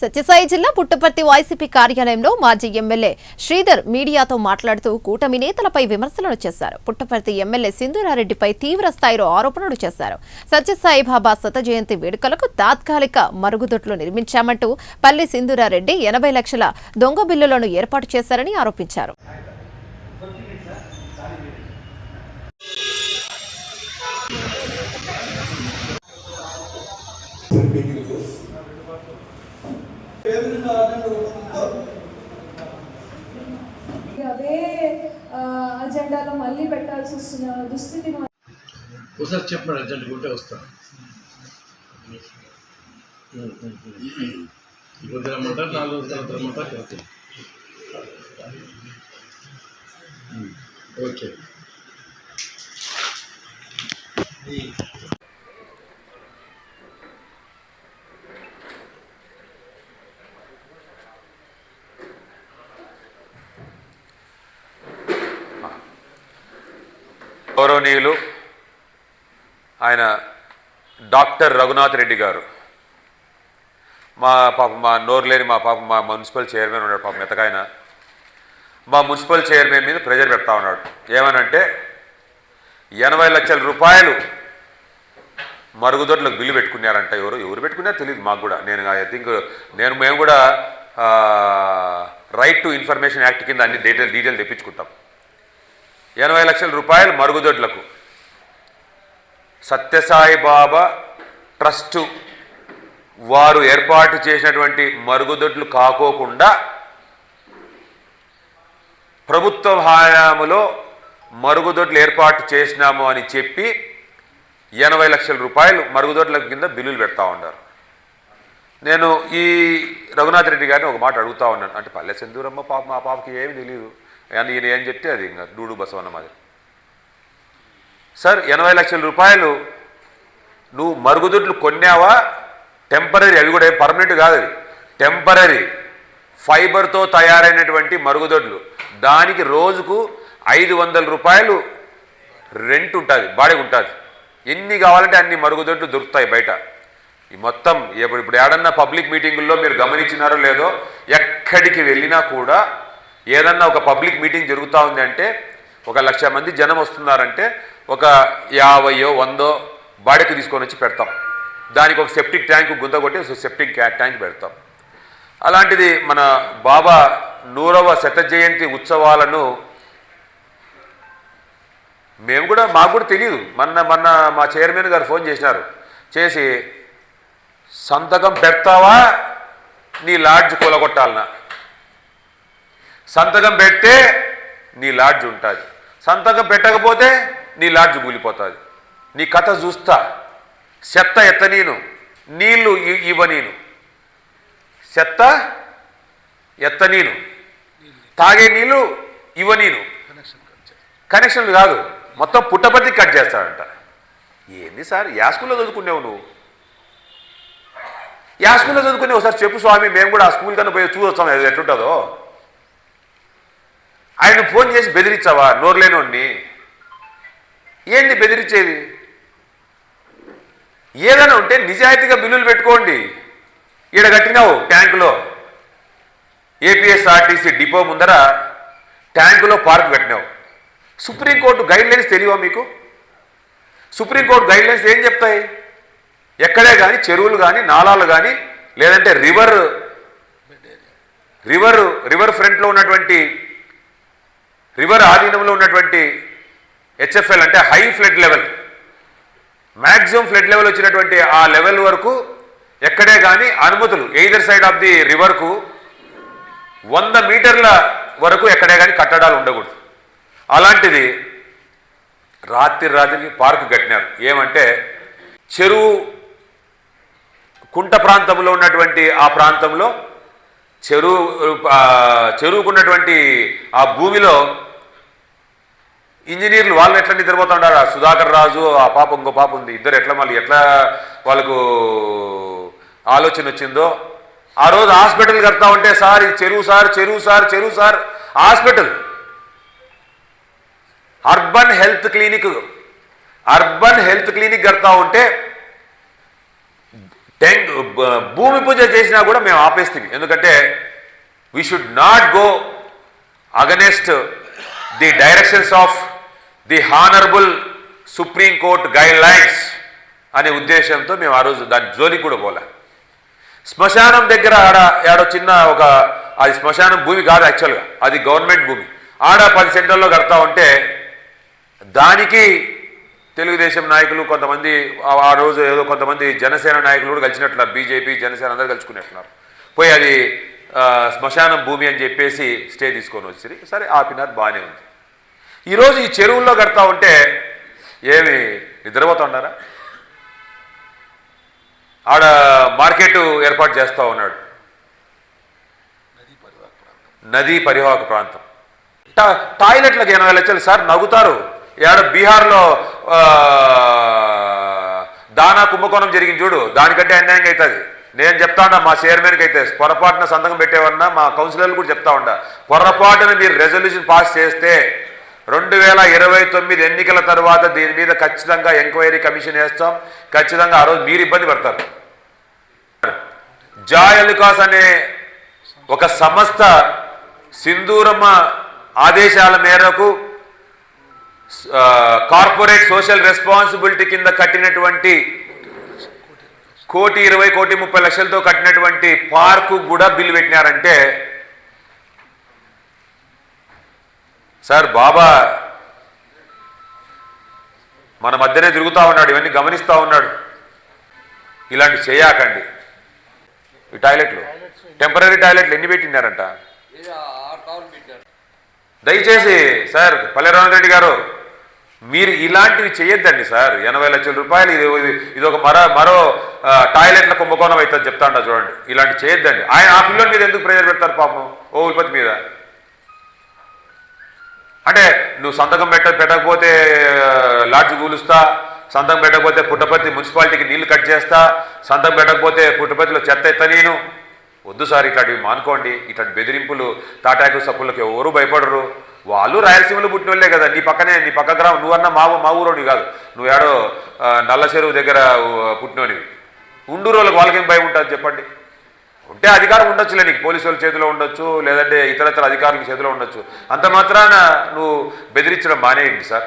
సత్యసాయి జిల్లా పుట్టపర్తి వైసీపీ కార్యాలయంలో మాజీ ఎమ్మెల్యే శ్రీధర్ మీడియాతో మాట్లాడుతూ కూటమి నేతలపై విమర్శలను చేశారు. పుట్టపర్తి ఎమ్మెల్యే సింధురారెడ్డిపై తీవ్ర స్థాయిలో ఆరోపణలు చేశారు. సత్యసాయి బాబా శత జయంతి వేడుకలకు తాత్కాలిక మరుగుదొడ్లు నిర్మించామంటూ పల్లి సింధురారెడ్డి ఎనభై లక్షల దొంగ బిల్లులను ఏర్పాటు చేశారని ఆరోపించారు. అదే అజెండాలో మళ్ళీ పెట్టాల్సి వస్తున్న దుస్థితి ఒకసారి చెప్పండి అర్జెంట్ ఉంటే వస్తాను ఇప్పుడు రమ్మంటారు నాలుగు రోజుల తర్వాత రమ్మంటారు ఓకే. గౌరవనీయులు ఆయన డాక్టర్ రఘునాథ్ రెడ్డి గారు. మా పాప మా నోరులేని మా పాప మా మున్సిపల్ చైర్మన్ ఉన్నాడు పాపం మెతకాయన మా మున్సిపల్ చైర్మన్ మీద ప్రెజర్ పెడతా ఉన్నాడు. ఏమనంటే ఎనభై లక్షల రూపాయలు మరుగుదొడ్లకు బిల్లు పెట్టుకున్నారంట ఎవరు? ఎవరు పెట్టుకున్నారో తెలియదు మాకు కూడా. నేను ఐ థింక్ నేను మేము కూడా రైట్ టు ఇన్ఫర్మేషన్ యాక్ట్ కింద అన్ని డీటెయిల్ డీటెయిల్ తెప్పించుకుంటాం. ఎనభై లక్షల రూపాయలు మరుగుదొడ్లకు. సత్యసాయి బాబా ట్రస్టు వారు ఏర్పాటు చేసినటువంటి మరుగుదొడ్లు కాకోకుండా ప్రభుత్వ హయాములో మరుగుదొడ్లు ఏర్పాటు చేసినాము అని చెప్పి ఎనభై లక్షల రూపాయలు మరుగుదొడ్ల కింద బిల్లులు పెడతా ఉన్నారు. నేను ఈ రఘునాథ్ రెడ్డి గారిని ఒక మాట అడుగుతా ఉన్నాను. అంటే పల్లె సింధూరమ్మ పాప మా పాపకి ఏమీ తెలియదు అని ఈయన ఏం చెప్తే అది ఇంకా డూడు బసవన్న మాది సార్ ఎనభై లక్షల రూపాయలు నువ్వు మరుగుదొడ్లు కొన్నావా? టెంపరీ అవి కూడా పర్మనెంట్ కాదు అవి టెంపరీ ఫైబర్తో తయారైనటువంటి మరుగుదొడ్లు. దానికి రోజుకు ఐదు వందల రూపాయలు రెంట్ ఉంటుంది బాడీ ఉంటుంది. ఎన్ని కావాలంటే అన్ని మరుగుదొడ్లు దొరుకుతాయి బయట. ఈ మొత్తం ఇప్పుడు ఇప్పుడు ఏడన్నా పబ్లిక్ మీటింగుల్లో మీరు గమనించినారో లేదో ఎక్కడికి వెళ్ళినా కూడా ఏదన్నా ఒక పబ్లిక్ మీటింగ్ జరుగుతూ ఉంది అంటే ఒక లక్ష మంది జనం వస్తున్నారంటే ఒక యాభయో వందో బాడీకి తీసుకొని వచ్చి పెడతాం. దానికి ఒక సెప్టిక్ ట్యాంక్ గుంత కొట్టి సెప్టిక్ ట్యాంక్ పెడతాం. అలాంటిది మన బాబా నూరవ శత జయంతి ఉత్సవాలను మేము కూడా మాకు కూడా తెలియదు మొన్న మొన్న మా చైర్మన్ గారు ఫోన్ చేసినారు. చేసి సంతకం పెడతావా? నీ లాడ్జ్ కూలగొట్టాలనా సంతకం పెడితే నీ లాడ్జ్ ఉంటుంది. సంతకం పెట్టకపోతే నీ లాడ్జ్ కూలిపోతుంది. నీ కథ చూస్తా. చెత్త ఎత్త నేను. నీళ్ళు ఇవ్వ నేను. చెత్త ఎత్త నేను. తాగే నీళ్ళు ఇవ్వ నేను. కనెక్షన్లు కాదు. మొత్తం పుట్టపర్తి కట్ చేస్తాడంట. ఏంది సార్? యా స్కూల్లో నువ్వు? యా స్కూల్లో చదువుకునే ఒకసారి చెప్పు స్వామి మేము కూడా ఆ స్కూల్ కన్నా పోయి చూసొస్తాం అది ఎట్లుంటుందో? ఆయన ఫోన్ చేసి బెదిరించావా? నోరులేనోడిని. ఏంది బెదిరించేది? ఏదైనా ఉంటే నిజాయితీగా బిల్లులు పెట్టుకోండి. ఈడ కట్టినావు ట్యాంకులో. ఏపీఎస్ఆర్టీసీ డిపో ముందర ట్యాంకులో పార్క్ కట్టినావు. సుప్రీంకోర్టు గైడ్ లైన్స్ తెలియవా మీకు? సుప్రీంకోర్టు గైడ్ లైన్స్ ఏం చెప్తాయి? ఎక్కడే కానీ చెరువులు కానీ నాలాలు కానీ లేదంటే రివర్ రివర్ రివర్ ఫ్రంట్లో ఉన్నటువంటి రివర్ ఆధీనంలో ఉన్నటువంటి హెచ్ఎఫ్ఎల్ అంటే high flood level. Maximum flood level వచ్చినటువంటి ఆ లెవెల్ వరకు ఎక్కడే కానీ అనుమతులు ఎయిదర్ సైడ్ ఆఫ్ ది రివర్కు వంద మీటర్ల వరకు ఎక్కడే కానీ కట్టడాలు ఉండకూడదు. అలాంటిది రాత్రి రాత్రికి పార్కు కట్టినారు. ఏమంటే చెరువు కుంట ప్రాంతంలో ఉన్నటువంటి ఆ ప్రాంతంలో చెరువు చెరువుకున్నటువంటి ఆ భూమిలో ఇంజనీర్లు వాళ్ళు ఎట్లా నిద్రపోతుంటారు ఆ సుధాకర్ రాజు ఆ పాప ఇంకో పాప ఉంది. ఇద్దరు ఎట్లా మళ్ళీ ఎట్లా వాళ్ళకు ఆలోచన వచ్చిందో? ఆ రోజు హాస్పిటల్ కడతా ఉంటే సార్ ఇది చెరువు సార్ చెరువు సార్ చెరువు sir. Hospital. Urban health clinic. Urban health clinic కడతా ఉంటే టెంక్ భూమి పూజ చేసినా కూడా మేము ఆపేస్తుంది ఎందుకంటే we should not go against the directions of the honourable supreme court guidelines అనే ఉద్దేశంతో మేము ఆ రోజు దాని జోలికి కూడా పోలే. శ్మశానం దగ్గర ఆడ ఆడ చిన్న ఒక అది శ్మశానం భూమి కాదు యాక్చువల్గా అది గవర్నమెంట్ భూమి. ఆడ పది సెంటర్లో కడతా ఉంటే దానికి తెలుగుదేశం నాయకులు కొంతమంది ఆ- రోజు ఏదో కొంతమంది జనసేన నాయకులు కూడా కలిసినట్లున్నారు బీజేపీ జనసేన అందరూ కలుసుకునేట్టున్నారు. పోయి అది శ్మశానం భూమి అని చెప్పేసి స్టే తీసుకొని వచ్చి సరే ఆపినారు బాగానే ఉంది. ఈరోజు ఈ చెరువుల్లో కడతా ఉంటే ఏమి నిద్రపోతుండారా? ఆడ మార్కెట్ ఏర్పాటు చేస్తూ ఉన్నాడు. నదీ పరివాహక ప్రాంతం. టా- టాయిలెట్లకు ఎనభై లక్షలు సార్ నవ్వుతారు ఏడ బీహార్లో దానా కుంభకోణం జరిగింది చూడు దానికంటే అన్యాయంగా అవుతుంది. నేను చెప్తా మా చైర్మన్కి అయితే పొరపాటున సంతకం పెట్టేవన్నా మా కౌన్సిలర్లు కూడా చెప్తా ఉండ పొరపాటున మీరు రెజల్యూషన్ పాస్ చేస్తే రెండు వేల ఇరవై తొమ్మిది ఎన్నికల తర్వాత దీని మీద ఖచ్చితంగా ఎంక్వైరీ కమిషన్ వేస్తాం. ఖచ్చితంగా ఆ రోజు మీరు ఇబ్బంది పడతారు. జాయ్ అలికాస్ అనే ఒక సంస్థ సింధూరమ్మ ఆదేశాల మేరకు కార్పొరేట్ సోషల్ రెస్పాన్సిబిలిటీ కింద కట్టినటువంటి కోటి ఇరవై కోటి ముప్పై లక్షలతో కట్టినటువంటి పార్కు కూడా బిల్లు పెట్టినారంటే సార్ బాబా. మన మధ్యనే తిరుగుతూ ఉన్నాడు ఇవన్నీ గమనిస్తూ ఉన్నాడు. ఇలాంటి చేయకండి. ఈ టాయిలెట్లు టెంపరీ టాయిలెట్లు ఎన్ని పెట్టినారంట? దయచేసి సార్ పల్లె రెడ్డి గారు మీరు ఇలాంటివి చేయొద్దండి సార్. ఎనభై లక్షల రూపాయలు ఇది ఇది- ఒక మరో మరో టాయిలెట్ల కుంభకోణం అవుతుంది చెప్తాండ చూడండి. ఇలాంటి చేయొద్దండి. ఆయన ఆ పిల్లల మీద ఎందుకు ప్రేజర్ పెడతారు పాపం? ఓ ఉల్పతి మీద. అంటే నువ్వు సంతకం పెట్ట పెట్టకపోతే లాడ్జ్ కూలుస్తా సంతకం పెట్టకపోతే పుట్టపర్తి మున్సిపాలిటీకి నీళ్ళు కట్ చేస్తా సంతకం పెట్టకపోతే పుట్టపర్తిలో చెత్త ఎత్త నేను. వద్దు సార్ ఇట్లాంటివి మానుకోండి. ఇట్లాంటి బెదిరింపులు తాటాకు సప్పులకు ఎవరు భయపడరు. వాళ్ళు రాయలసీమలో పుట్టిన వాళ్ళే కదా నీ పక్కనే నీ పక్క గ్రామం. నువ్వన్నా మా మా ఊరోని కాదు. నువ్వు ఏడో నల్ల చెరువు దగ్గర పుట్టినోనివి ఉండూరు వాళ్ళకి వాళ్ళకేం భయం ఉంటుంది చెప్పండి? ఉంటే అధికారం ఉండొచ్చులే నీకు. పోలీసుల చేతిలో ఉండొచ్చు లేదంటే ఇతరత్ర అధికారుల చేతిలో ఉండొచ్చు. అంత మాత్రాన నువ్వు బెదిరించడం మానేయండి సార్.